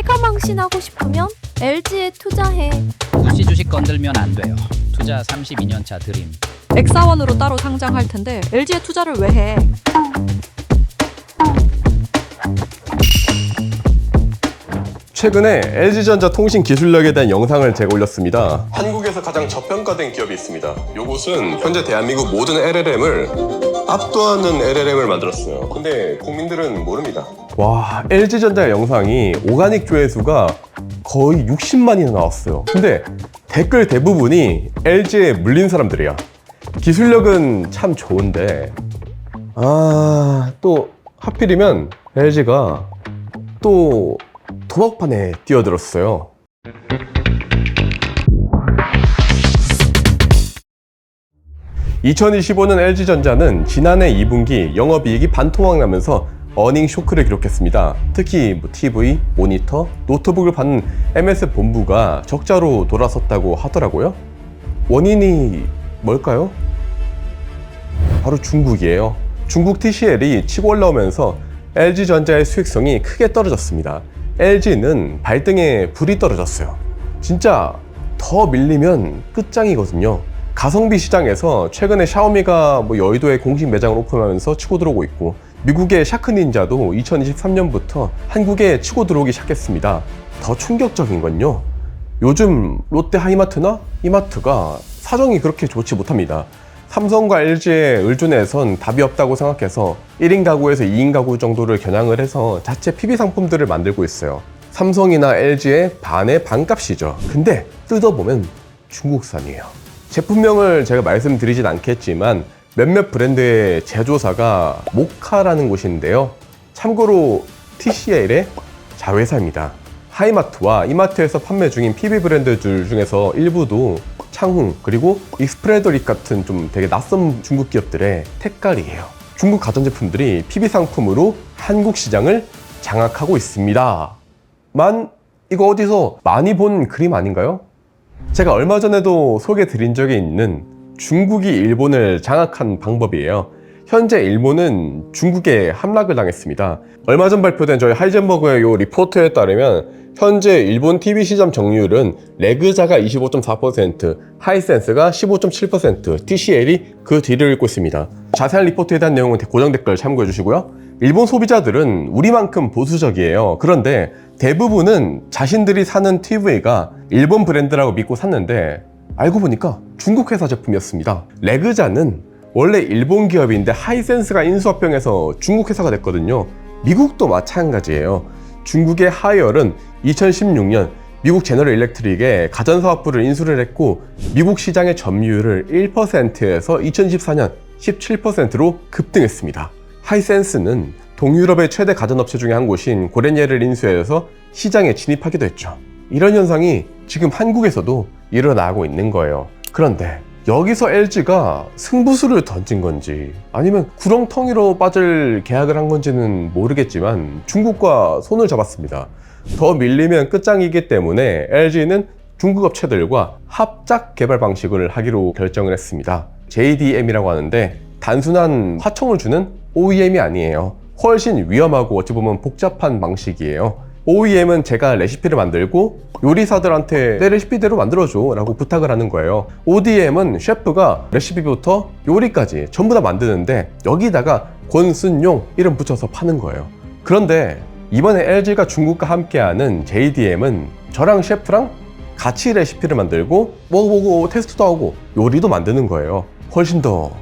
해가망신하고 싶으면 LG에 투자해. 구시 주식 건들면 안 돼요. 투자 32년차 드림. 엑사원으로 따로 상장할 텐데 LG에 투자를 왜 해? 최근에 LG전자 통신 기술력에 대한 영상을 제가 올렸습니다. 한국에서 가장 저평가된 기업이 있습니다. 이곳은 현재 대한민국 모든 LLM을 압도하는 LLM을 만들었어요. 근데 국민들은 모릅니다. 와, LG전자 영상이 오가닉 조회수가 거의 60만이나 나왔어요. 근데 댓글 대부분이 LG에 물린 사람들이야. 기술력은 참 좋은데, 아, 또 하필이면 LG가 또 도박판에 뛰어들었어요. (2025년) LG전자는 지난해 2분기 영업이익이 반토막 나면서 어닝 쇼크를 기록했습니다. 특히 뭐 TV, 모니터, 노트북을 받는 MS 본부가 적자로 돌아섰다고 하더라고요. 원인이 뭘까요? 바로 중국이에요. 중국 TCL이 치고 올라오면서 LG전자의 수익성이 크게 떨어졌습니다. LG는 발등에 불이 떨어졌어요. 진짜 더 밀리면 끝장이거든요. 가성비 시장에서 최근에 샤오미가 뭐 여의도에 공식 매장을 오픈하면서 치고 들어오고 있고 미국의 샤크닌자도 2023년부터 한국에 치고 들어오기 시작했습니다. 더 충격적인 건요. 요즘 롯데 하이마트나 이마트가 사정이 그렇게 좋지 못합니다. 삼성과 LG에 의존해선 답이 없다고 생각해서 1인 가구에서 2인 가구 정도를 겨냥을 해서 자체 PB 상품들을 만들고 있어요. 삼성이나 LG의 반의 반값이죠. 근데 뜯어보면 중국산이에요. 제품명을 제가 말씀드리진 않겠지만 몇몇 브랜드의 제조사가 모카라는 곳인데요. 참고로 TCL의 자회사입니다. 하이마트와 이마트에서 판매 중인 PB 브랜드들 중에서 일부도 창훈 그리고 익스프레더릭 같은 좀 되게 낯선 중국 기업들의 택깔이에요. 중국 가전제품들이 PB 상품으로 한국 시장을 장악하고 있습니다. 만 이거 어디서 많이 본 그림 아닌가요? 제가 얼마 전에도 소개 드린 적이 있는 중국이 일본을 장악한 방법이에요. 현재 일본은 중국에 함락을 당했습니다. 얼마 전 발표된 저희 하이젠버그의 요 리포트에 따르면 현재 일본 TV 시장 점유율은 레그자가 25.4%, 하이센스가 15.7%, TCL이 그 뒤를 잇고 있습니다. 자세한 리포트에 대한 내용은 고정 댓글 참고해 주시고요. 일본 소비자들은 우리만큼 보수적이에요. 그런데 대부분은 자신들이 사는 TV가 일본 브랜드라고 믿고 샀는데 알고 보니까 중국 회사 제품이었습니다. 레그자는 원래 일본 기업인데 하이센스가 인수합병해서 중국 회사가 됐거든요. 미국도 마찬가지예요. 중국의 하이얼은 2016년 미국 제너럴 일렉트릭에 가전사업부를 인수를 했고 미국 시장의 점유율을 1%에서 2014년 17%로 급등했습니다. 하이센스는 동유럽의 최대 가전업체 중에 한 곳인 고렌예를 인수해서 시장에 진입하기도 했죠. 이런 현상이 지금 한국에서도 일어나고 있는 거예요. 그런데 여기서 LG가 승부수를 던진 건지 아니면 구렁텅이로 빠질 계약을 한 건지는 모르겠지만 중국과 손을 잡았습니다. 더 밀리면 끝장이기 때문에 LG는 중국 업체들과 합작 개발 방식을 하기로 결정을 했습니다. JDM이라고 하는데 단순한 화청을 주는 OEM이 아니에요. 훨씬 위험하고 어찌 보면 복잡한 방식이에요. OEM은 제가 레시피를 만들고 요리사들한테 내 레시피대로 만들어줘 라고 부탁을 하는 거예요. ODM은 셰프가 레시피부터 요리까지 전부 다 만드는데 여기다가 권순용 이름 붙여서 파는 거예요. 그런데 이번에 LG가 중국과 함께하는 JDM은 저랑 셰프랑 같이 레시피를 만들고 먹어보고 테스트도 하고 요리도 만드는 거예요. 훨씬 더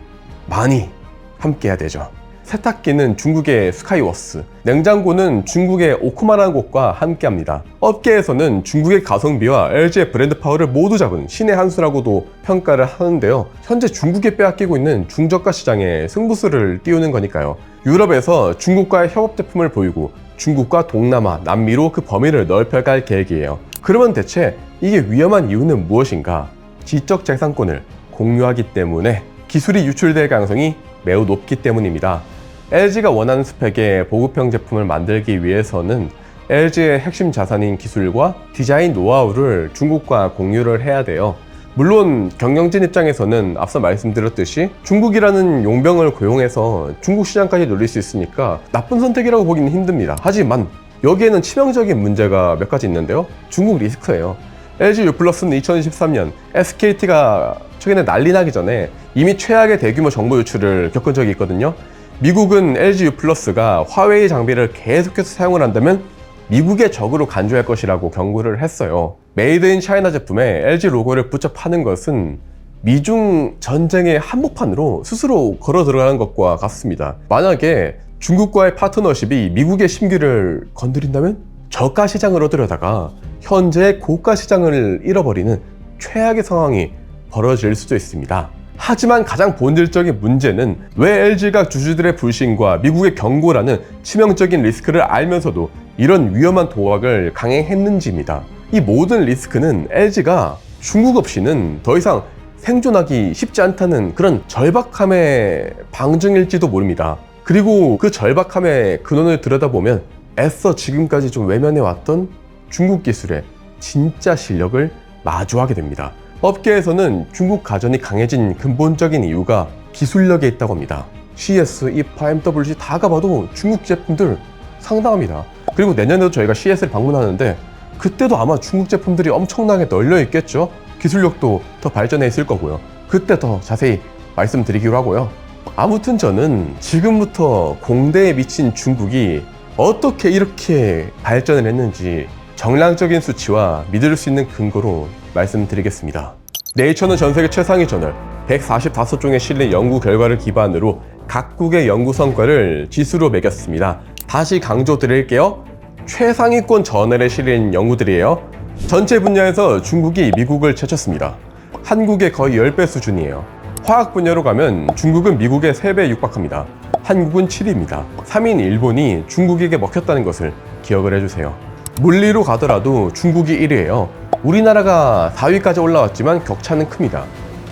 많이 함께 해야 되죠. 세탁기는 중국의 스카이워스, 냉장고는 중국의 오쿠마라는 곳과 함께 합니다. 업계에서는 중국의 가성비와 LG의 브랜드 파워를 모두 잡은 신의 한 수라고도 평가를 하는데요. 현재 중국에 빼앗기고 있는 중저가 시장에 승부수를 띄우는 거니까요. 유럽에서 중국과의 협업 제품을 보이고 중국과 동남아, 남미로 그 범위를 넓혀갈 계획이에요. 그러면 대체 이게 위험한 이유는 무엇인가? 지적 재산권을 공유하기 때문에 기술이 유출될 가능성이 매우 높기 때문입니다. LG가 원하는 스펙의 보급형 제품을 만들기 위해서는 LG의 핵심 자산인 기술과 디자인 노하우를 중국과 공유를 해야 돼요. 물론 경영진 입장에서는 앞서 말씀드렸듯이 중국이라는 용병을 고용해서 중국 시장까지 놀릴 수 있으니까 나쁜 선택이라고 보기는 힘듭니다. 하지만 여기에는 치명적인 문제가 몇 가지 있는데요. 중국 리스크예요. LG U 플러스는 2023년 SKT가 최근에 난리 나기 전에 이미 최악의 대규모 정보 유출을 겪은 적이 있거든요. 미국은 LG U 플러스가 화웨이 장비를 계속해서 사용을 한다면 미국의 적으로 간주할 것이라고 경고를 했어요. 메이드 인 차이나 제품에 LG 로고를 붙여 파는 것은 미중 전쟁의 한복판으로 스스로 걸어 들어가는 것과 같습니다. 만약에 중국과의 파트너십이 미국의 심기를 건드린다면 저가 시장을 얻으려다가 현재 고가 시장을 잃어버리는 최악의 상황이 벌어질 수도 있습니다. 하지만 가장 본질적인 문제는 왜 LG가 주주들의 불신과 미국의 경고라는 치명적인 리스크를 알면서도 이런 위험한 도박을 강행했는지입니다. 이 모든 리스크는 LG가 중국 없이는 더 이상 생존하기 쉽지 않다는 그런 절박함의 방증일지도 모릅니다. 그리고 그 절박함의 근원을 들여다보면 애써 지금까지 좀 외면해왔던 중국 기술의 진짜 실력을 마주하게 됩니다. 업계에서는 중국 가전이 강해진 근본적인 이유가 기술력에 있다고 합니다. CS, 이파, MWC 다 가봐도 중국 제품들 상당합니다. 그리고 내년에도 저희가 CS를 방문하는데 그때도 아마 중국 제품들이 엄청나게 널려 있겠죠. 기술력도 더 발전해 있을 거고요. 그때 더 자세히 말씀드리기로 하고요. 아무튼 저는 지금부터 공대에 미친 중국이 어떻게 이렇게 발전을 했는지 정량적인 수치와 믿을 수 있는 근거로 말씀드리겠습니다. 네이처는 전 세계 최상위 저널 145종의 실내 연구 결과를 기반으로 각국의 연구 성과를 지수로 매겼습니다. 다시 강조드릴게요. 최상위권 저널에 실린 연구들이에요. 전체 분야에서 중국이 미국을 제쳤습니다. 한국의 거의 10배 수준이에요. 화학 분야로 가면 중국은 미국의 3배 육박합니다. 한국은 7위입니다. 3위인 일본이 중국에게 먹혔다는 것을 기억을 해주세요. 물리로 가더라도 중국이 1위예요. 우리나라가 4위까지 올라왔지만 격차는 큽니다.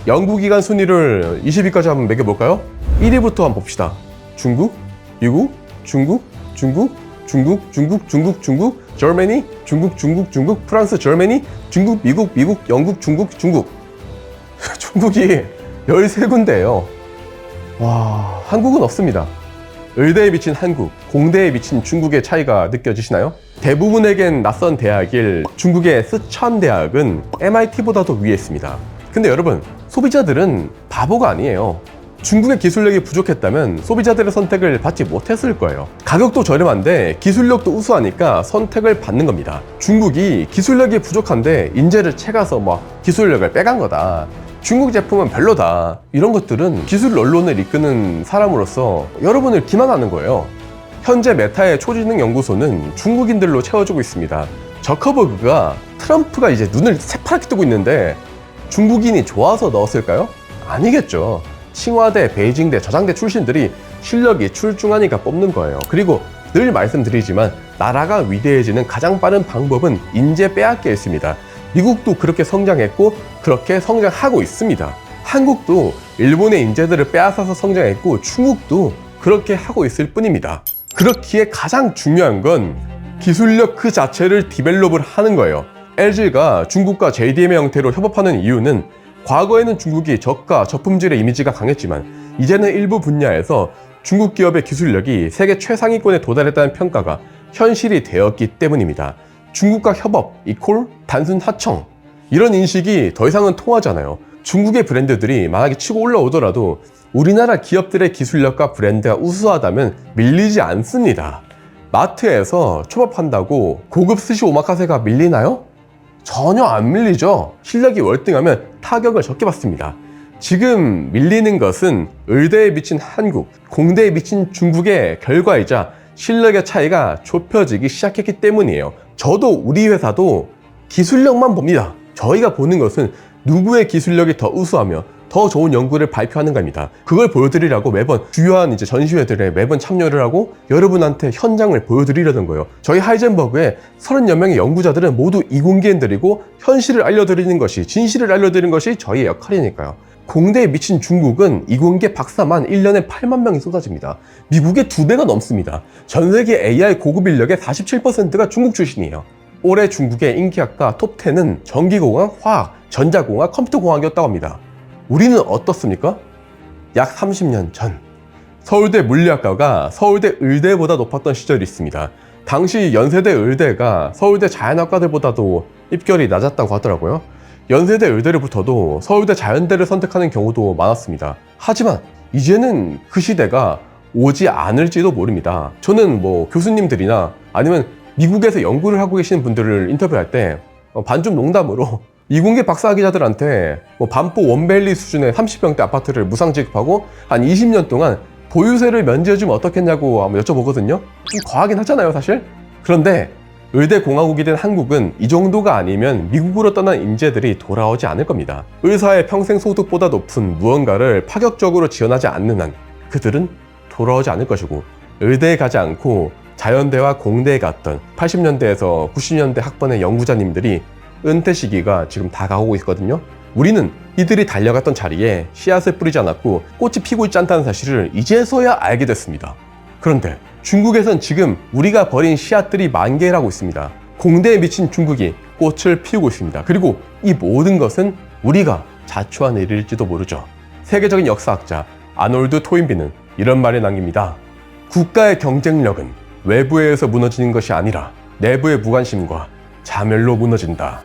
연구기관 순위를 20위까지 한번 매겨볼까요? 1위부터 한번 봅시다. 중국, 미국, 중국, 중국, 중국, 중국, 중국, 중국, 저머니, 중국, 중국, 중국, 프랑스, 저머니, 중국, 미국, 미국, 영국, 중국, 중국. 중국이 13군데예요. 와, 한국은 없습니다. 의대에 비친 한국, 공대에 비친 중국의 차이가 느껴지시나요? 대부분에겐 낯선 대학일 중국의 스천 대학은 MIT보다도 위에 있습니다. 근데 여러분, 소비자들은 바보가 아니에요. 중국의 기술력이 부족했다면 소비자들의 선택을 받지 못했을 거예요. 가격도 저렴한데 기술력도 우수하니까 선택을 받는 겁니다. 중국이 기술력이 부족한데 인재를 채가서 막 기술력을 빼간 거다. 중국 제품은 별로다. 이런 것들은 기술 언론을 이끄는 사람으로서 여러분을 기만하는 거예요. 현재 메타의 초지능 연구소는 중국인들로 채워지고 있습니다. 저커버그가 트럼프가 이제 눈을 새파랗게 뜨고 있는데 중국인이 좋아서 넣었을까요? 아니겠죠. 칭화대, 베이징대, 저장대 출신들이 실력이 출중하니까 뽑는 거예요. 그리고 늘 말씀드리지만 나라가 위대해지는 가장 빠른 방법은 인재 빼앗기에 있습니다. 미국도 그렇게 성장했고 그렇게 성장하고 있습니다. 한국도 일본의 인재들을 빼앗아서 성장했고 중국도 그렇게 하고 있을 뿐입니다. 그렇기에 가장 중요한 건 기술력 그 자체를 디벨롭을 하는 거예요. LG가 중국과 JDM의 형태로 협업하는 이유는 과거에는 중국이 저가, 저품질의 이미지가 강했지만 이제는 일부 분야에서 중국 기업의 기술력이 세계 최상위권에 도달했다는 평가가 현실이 되었기 때문입니다. 중국과 협업, 이콜, 단순 하청 이런 인식이 더 이상은 통하잖아요. 중국의 브랜드들이 만약에 치고 올라오더라도 우리나라 기업들의 기술력과 브랜드가 우수하다면 밀리지 않습니다. 마트에서 초밥한다고 고급 스시 오마카세가 밀리나요? 전혀 안 밀리죠. 실력이 월등하면 타격을 적게 받습니다. 지금 밀리는 것은 의대에 미친 한국, 공대에 미친 중국의 결과이자 실력의 차이가 좁혀지기 시작했기 때문이에요. 저도 우리 회사도 기술력만 봅니다. 저희가 보는 것은 누구의 기술력이 더 우수하며 더 좋은 연구를 발표하는가입니다. 그걸 보여드리려고 매번 주요한 이제 전시회들에 매번 참여를 하고 여러분한테 현장을 보여드리려는 거예요. 저희 하이젠버그의 30여 명의 연구자들은 모두 이공계인들이고 현실을 알려드리는 것이 진실을 알려드리는 것이 저희의 역할이니까요. 공대에 미친 중국은 이공계 박사만 1년에 8만 명이 쏟아집니다. 미국의 두 배가 넘습니다. 전 세계 AI 고급 인력의 47%가 중국 출신이에요. 올해 중국의 인기학과 톱10은 전기공학, 화학, 전자공학, 컴퓨터공학이었다고 합니다. 우리는 어떻습니까? 약 30년 전 서울대 물리학과가 서울대 의대보다 높았던 시절이 있습니다. 당시 연세대 의대가 서울대 자연학과들보다도 입결이 낮았다고 하더라고요. 연세대 의대를 붙어도 서울대 자연대를 선택하는 경우도 많았습니다. 하지만 이제는 그 시대가 오지 않을지도 모릅니다. 저는 뭐 교수님들이나 아니면 미국에서 연구를 하고 계시는 분들을 인터뷰할 때 어, 반좀 농담으로 이공계 박사 기자들한테 뭐 반포 원벨리 수준의 30평대 아파트를 무상 지급하고 한 20년 동안 보유세를 면제해주면 어떻겠냐고 한번 여쭤보거든요. 좀 과하긴 하잖아요, 사실. 그런데 의대 공화국이 된 한국은 이 정도가 아니면 미국으로 떠난 인재들이 돌아오지 않을 겁니다. 의사의 평생 소득보다 높은 무언가를 파격적으로 지원하지 않는 한 그들은 돌아오지 않을 것이고 의대에 가지 않고 자연대와 공대에 갔던 80년대에서 90년대 학번의 연구자님들이 은퇴 시기가 지금 다가오고 있거든요. 우리는 이들이 달려갔던 자리에 씨앗을 뿌리지 않았고 꽃이 피고 있지 않다는 사실을 이제서야 알게 됐습니다. 그런데 중국에선 지금 우리가 버린 씨앗들이 만개라고 있습니다. 공대에 미친 중국이 꽃을 피우고 있습니다. 그리고 이 모든 것은 우리가 자초한 일일지도 모르죠. 세계적인 역사학자 아놀드 토인비는 이런 말을 남깁니다. 국가의 경쟁력은 외부에 의해서 무너지는 것이 아니라 내부의 무관심과 자멸로 무너진다.